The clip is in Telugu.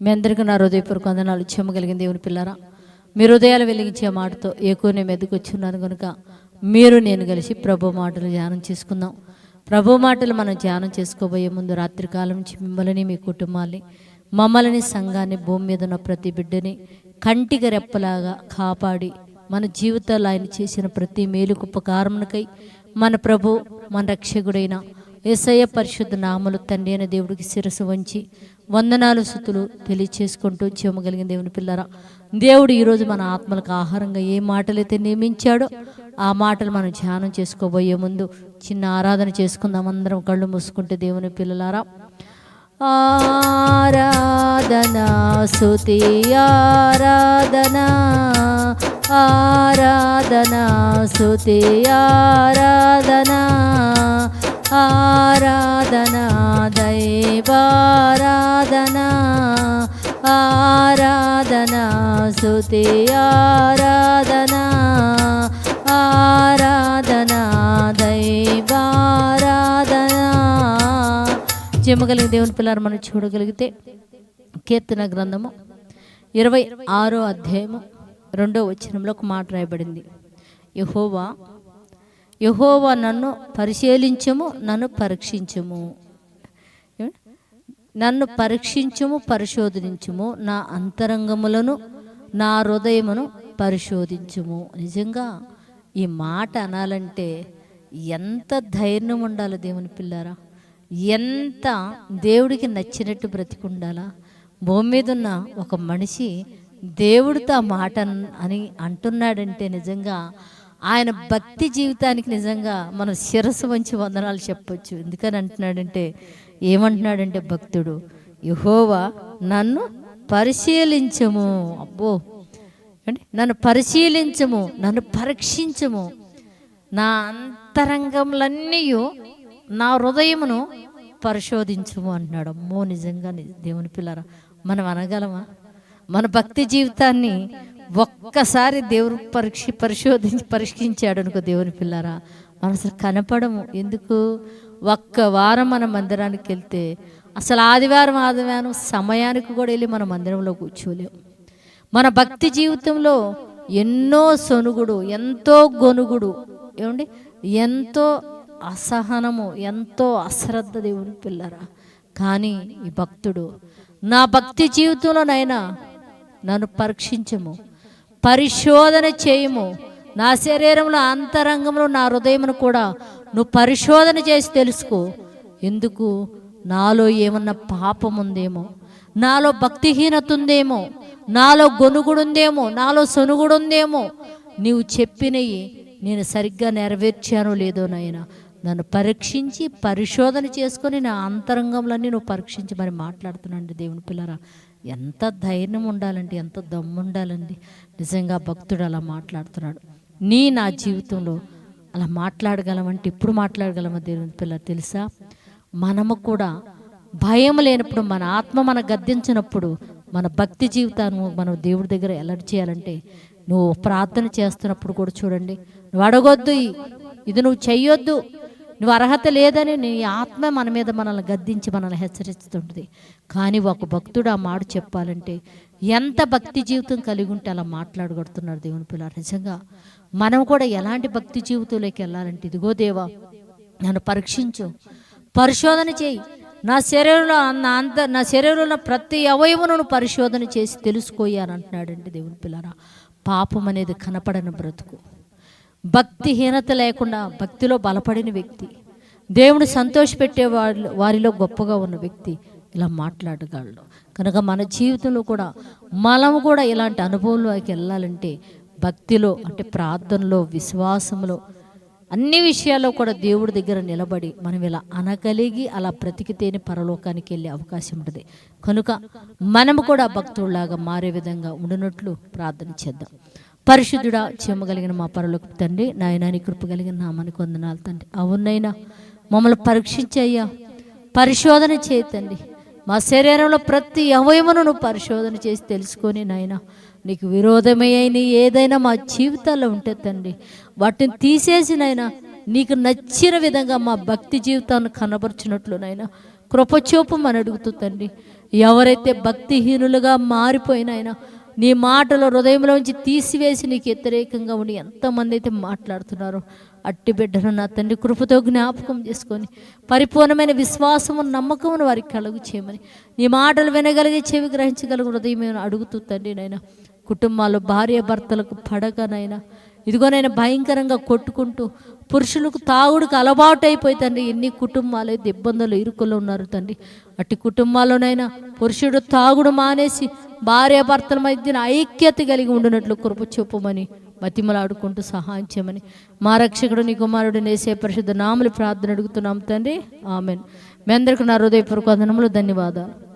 మీ అందరికీ నా హృదయపూర్వక వందనాలు. చెమ్మగలిగిన దేవుని పిల్లరా మీ హృదయాలు వెలిగించే మాటతో ఎక్కువ నేను ఎదుకొచ్చున్నాను కనుక మీరు నేను కలిసి ప్రభు మాటలు ధ్యానం చేసుకుందాం. ప్రభు మాటలు మనం ధ్యానం చేసుకోబోయే ముందు రాత్రికాలం నుంచి మిమ్మల్ని మీ కుటుంబాన్ని మమ్మల్ని సంఘాన్ని భూమి మీద ఉన్న ప్రతి బిడ్డని కంటికి రెప్పలాగా కాపాడి మన జీవితాల్లో ఆయన చేసిన ప్రతి మేలుకు ఉపకారమునకై మన ప్రభు మన రక్షకుడైన ఏసయ్య పరిశుద్ధ నామలు తండ్రి అయిన దేవుడికి శిరసు వంచి వందనాలు సుతులు తెలియచేసుకుంటూ జీవమగలిగిన దేవుని పిల్లరా దేవుడు ఈరోజు మన ఆత్మలకు ఆహారంగా ఏ మాటలైతే నియమించాడో ఆ మాటలు మనం ధ్యానం చేసుకోబోయే ముందు చిన్న ఆరాధన చేసుకుందాం. అందరం కళ్ళు మూసుకుంటే దేవుని పిల్లలారా ఆరాధనా స్తుతి ఆరాధనా ఆరాధనా స్తుతి ఆరాధనా. ఆరాధనా దైవారాధనా ఆరాధనా స్తుతి ఆరాధనా ఆరాధనా దైవారాధనా చెమ్మగలిగిన దేవుని పిల్లలు మనం చూడగలిగితే కీర్తన గ్రంథము ఇరవై ఆరో అధ్యాయము రెండో వచనంలో ఒక మాట రాయబడింది. యహోవా యహోవా నన్ను పరిశీలించము నన్ను పరీక్షించము. నన్ను పరీక్షించము పరిశోధించము నా అంతరంగములను నా హృదయమును పరిశోధించుము. నిజంగా ఈ మాట అనాలంటే ఎంత ధైర్యం ఉండాలి దేవుని పిల్లారా? ఎంత దేవుడికి నచ్చినట్టు బ్రతికుండాలా? భూమి మీద ఉన్న ఒక మనిషి దేవుడితో ఆ మాట అని అంటున్నాడంటే నిజంగా ఆయన భక్తి జీవితానికి నిజంగా మనం శిరస్సు వంచి వందనాలు చెప్పొచ్చు. ఎందుకని అంటున్నాడంటే ఏమంటున్నాడంటే భక్తుడు యహోవా నన్ను పరిశీలించము. అబ్బో! అంటే నన్ను పరిశీలించము నన్ను పరీక్షించము. నా అంతరంగములన్నీ నా హృదయమును పరిశోధించము అంటున్నాడు. అమ్మో! నిజంగా ని- దేవుని పిల్లరా మనం అనగలమా? మన భక్తి జీవితాన్ని ఒక్కసారి దేవుడు పరీక్ష పరిశోధించి పరిష్కరించాడు అనుకో దేవుని పిల్లరా. మనం అసలు కనపడము. ఎందుకు? ఒక్క వారం మన మందిరానికి వెళ్తే అసలు ఆదివారం ఆదివారం సమయానికి కూడా వెళ్ళి మన మందిరంలో కూర్చోలేము మన భక్తి జీవితంలో ఎన్నో సొనుగుడు ఎంతో గొనుగుడు ఏమండి? ఎంతో అసహనము ఎంతో అశ్రద్ధ దేవుని పిల్లరా. కానీ ఈ భక్తుడు నా భక్తి జీవితంలోనైనా నన్ను పరీక్షించము. పరిశోధన చేయము. నా శరీరంలో అంతరంగంలో నా హృదయమును కూడా నువ్వు పరిశోధన చేసి తెలుసుకో. ఎందుకు? నాలో ఏమన్నా పాపం ఉందేమో నాలో భక్తిహీనత ఉందేమో నాలో గొనుగుడుందేమో. నాలో సొనుగుడుందేమో. నీవు చెప్పినవి నేను సరిగ్గా నెరవేర్చానో లేదో నాయన. నన్ను పరీక్షించి పరిశోధన చేసుకొని నా అంతరంగంలన్నీ నువ్వు పరీక్షించి మరి మాట్లాడుతున్నాండి దేవుని పిల్లరా. ఎంత ధైర్యం ఉండాలండి ఎంత దమ్ము ఉండాలండి. నిజంగా భక్తుడు అలా మాట్లాడుతున్నాడు. నీ నా జీవితంలో అలా మాట్లాడగలమంటే ఇప్పుడు మాట్లాడగలమా దేవుని పిల్ల తెలుసా? మనము కూడా భయం లేనప్పుడు మన ఆత్మ మన గద్దించినప్పుడు మన భక్తి జీవితాన్ని మనం దేవుడి దగ్గర ఎలర్ట్ చేయాలంటే నువ్వు ప్రార్థన చేస్తున్నప్పుడు కూడా చూడండి. నువ్వు అడగొద్దు ఇది నువ్వు చెయ్యొద్దు. నువ్వు అర్హత లేదని నీ ఆత్మ మన మీద మనల్ని గద్దించి మనల్ని హెచ్చరిస్తుంటుంది. కానీ ఒక భక్తుడు ఆ మాట చెప్పాలంటే ఎంత భక్తి జీవితం కలిగి ఉంటే అలా మాట్లాడగడుతున్నారు దేవుని పిల్లలు. నిజంగా మనం కూడా ఎలాంటి భక్తి జీవితంలోకి వెళ్ళాలంటే ఇదిగో దేవా నన్ను పరీక్షించు. పరిశోధన చేయి. నా శరీరంలో నా అంత నా శరీరంలో ప్రతి అవయవమును పరిశోధన చేసి తెలుసుకోయి అంటున్నాడండి దేవుని పిల్లరా. పాపం అనేది కనపడని బ్రతుకు. భక్తిహీనత లేకుండా భక్తిలో బలపడిన వ్యక్తి. దేవుని సంతోషపెట్టే వారి వారిలో గొప్పగా ఉన్న వ్యక్తి ఇలా మాట్లాడగలడు. కనుక మన జీవితంలో కూడా మనము కూడా ఇలాంటి అనుభవంలోకి వెళ్ళాలంటే భక్తిలో అంటే ప్రార్థనలో విశ్వాసంలో అన్ని విషయాల్లో కూడా దేవుడి దగ్గర నిలబడి మనం ఇలా అనగలిగి అలా బ్రతికితేనే పరలోకానికి వెళ్ళే అవకాశం ఉంటుంది. కనుక మనము కూడా భక్తుల్లాగా మారే విధంగా ఉండినట్లు ప్రార్థన చేద్దాం. పరిశుద్ధుడా చెమ్మగలిగిన మా పరలోకి తండ్రి నాయనాని కృప కలిగిన నామానికి వందనాలు తండ్రి. అవునైనా మమ్మల్ని పరీక్షించయ్యా పరిశోధన చేయతండి మా శరీరంలో ప్రతి అవయమును నువ్వు పరిశోధన చేసి తెలుసుకొని నాయన నీకు విరోధమైన ఏదైనా మా జీవితాల్లో ఉంటే తండ్రి వాటిని తీసేసి నాయన నీకు నచ్చిన విధంగా మా భక్తి జీవితాన్ని కనబరుచినట్లు నాయన కృపచూపం అని అడుగుతూ తండ్రి ఎవరైతే భక్తిహీనులుగా మారిపోయినైనా నీ మాటలు హృదయంలోంచి తీసివేసి నీకు వ్యతిరేకంగా ఉండి ఎంతమంది అయితే మాట్లాడుతున్నారో అట్టి బిడ్డను నా తండ్రి కృపతో జ్ఞాపకం చేసుకొని పరిపూర్ణమైన విశ్వాసము నమ్మకమును వారికి కలుగు చేయమని నీ మాటలు వినగలిగే చెవి గ్రహించగలుగు హృదయం అడుగుతూ తండ్రి నైనా కుటుంబాల్లో భార్య భర్తలకు పడకనైనా ఇదిగోనైనా భయంకరంగా కొట్టుకుంటూ పురుషులకు తాగుడుకు అలవాటు అయిపోయి తండ్రి ఎన్ని కుటుంబాలు అయితే ఇబ్బందులు ఇరుకులో ఉన్నారు తండ్రి. అట్టి కుటుంబాల్లోనైనా పురుషుడు తాగుడు మానేసి భార్యాభర్తల మధ్యన ఐక్యత కలిగి ఉండినట్లు కృప చూపమని మతిమలాడుకుంటూ సహాయం చేయమని మా రక్షకుడు నీ కుమారుడు నేసే పరిశుద్ధ నాములు ప్రార్థన అడుగుతున్నాం తండ్రి. ఆమెన్. మీ అందరికీ నా హృదయపూర్వక వందనములు ధన్యవాదాలు.